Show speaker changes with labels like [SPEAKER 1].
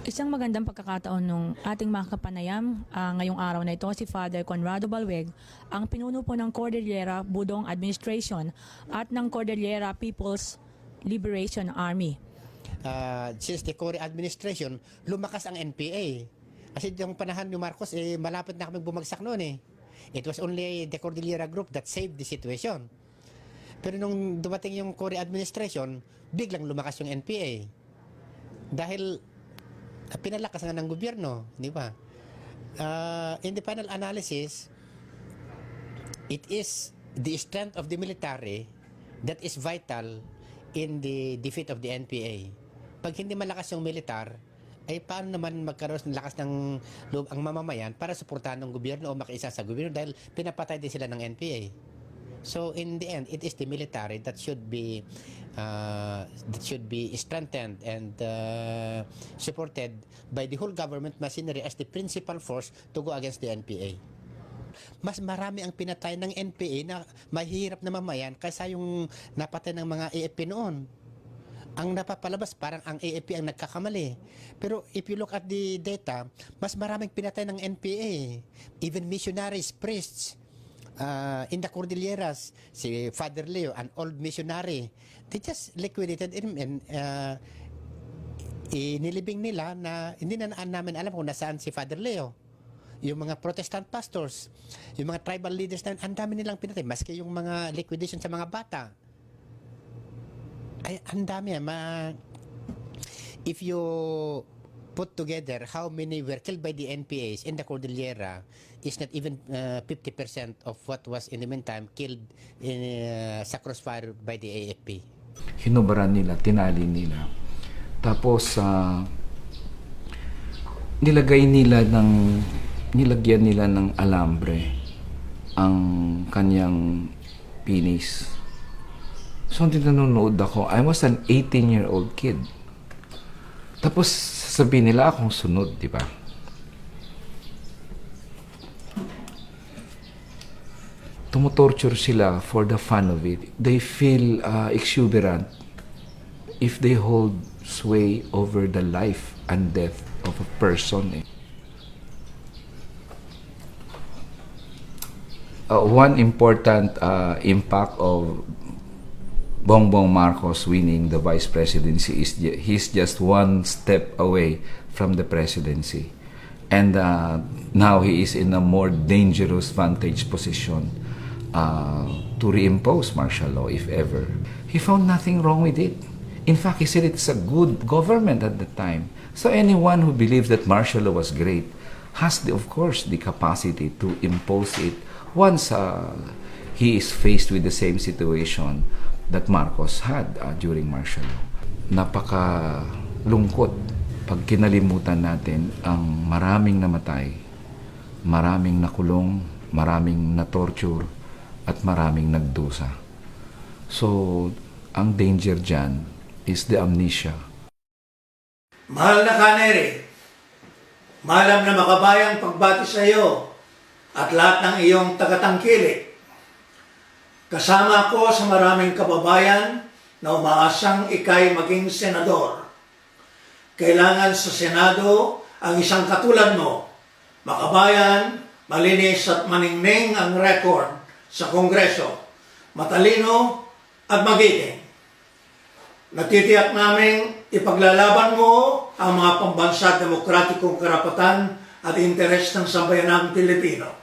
[SPEAKER 1] Isang magandang pagkakataon nung ating mga kapanayam ah, ngayong araw na ito si Father Conrado Balweg, ang pinuno po ng Cordillera Budong Administration at ng Cordillera People's Liberation Army.
[SPEAKER 2] uh, since the Cory administration, lumakas ang NPA. Kasi yung panahon ni Marcos, eh, malapit na kami bumagsak noon eh. It was only the Cordillera Group that saved the situation. Pero nung dumating yung Cory administration, biglang lumakas yung NPA. Dahil uh, pinalakas nga ng gobyerno, di ba? Uh, in the final analysis, it is the strength of the military that is vital in the defeat of the NPA. Pag hindi malakas yung militar, ay paano naman magkaroon ng lakas ng loob ang mamamayan para suportahan ng gobyerno o makiisa sa gobyerno dahil pinapatay din sila ng NPA. So in the end, it is the military that should be uh, that should be strengthened and uh, supported by the whole government machinery as the principal force to go against the NPA mas marami ang pinatay ng NPA na mahirap na mamayan kaysa yung napatay ng mga AFP noon. Ang napapalabas, parang ang AFP ang nagkakamali. Pero if you look at the data, mas maraming pinatay ng NPA. Even missionaries, priests, uh, in the Cordilleras, si Father Leo, an old missionary, they just liquidated him and uh, inilibing nila na hindi na namin alam kung nasaan si Father Leo yung mga Protestant pastors, yung mga tribal leaders na ang dami nilang pinatay, maski yung mga liquidation sa mga bata. Ay, ang dami. Ma, if you put together how many were killed by the NPAs in the Cordillera is not even uh, 50% of what was in the meantime killed in uh, sa crossfire by the AFP.
[SPEAKER 3] hinubaran nila, tinali nila. Tapos, ah, nilagay nila ng, nilagyan nila ng alambre ang kanyang penis. So, hindi nanonood ako. I was an 18-year-old kid. Tapos, sasabihin nila akong sunod, di ba? Tumutorture sila for the fun of it. They feel uh, exuberant if they hold sway over the life and death of a person. eh. Uh, one important uh, impact of Bongbong Marcos winning the vice presidency is he's just one step away from the presidency. And uh, now he is in a more dangerous vantage position uh, to reimpose martial law if ever. He found nothing wrong with it. In fact, he said it's a good government at the time. So anyone who believes that martial law was great has, the, of course, the capacity to impose it once uh, he is faced with the same situation that Marcos had uh, during martial law. Napaka lungkot pag kinalimutan natin ang maraming namatay, maraming nakulong, maraming na-torture, at maraming nagdusa. So, ang danger dyan is the amnesia.
[SPEAKER 4] Mahal na kanere, malam na makabayang pagbati sa iyo at lahat ng iyong tagatangkilik. Kasama ko sa maraming kababayan na umaasang ikay maging senador. Kailangan sa Senado ang isang katulad mo, makabayan, malinis at maningning ang record sa Kongreso, matalino at magiting. Natitiyak namin ipaglalaban mo ang mga pambansa demokratikong karapatan at interes ng sambayanang Pilipino.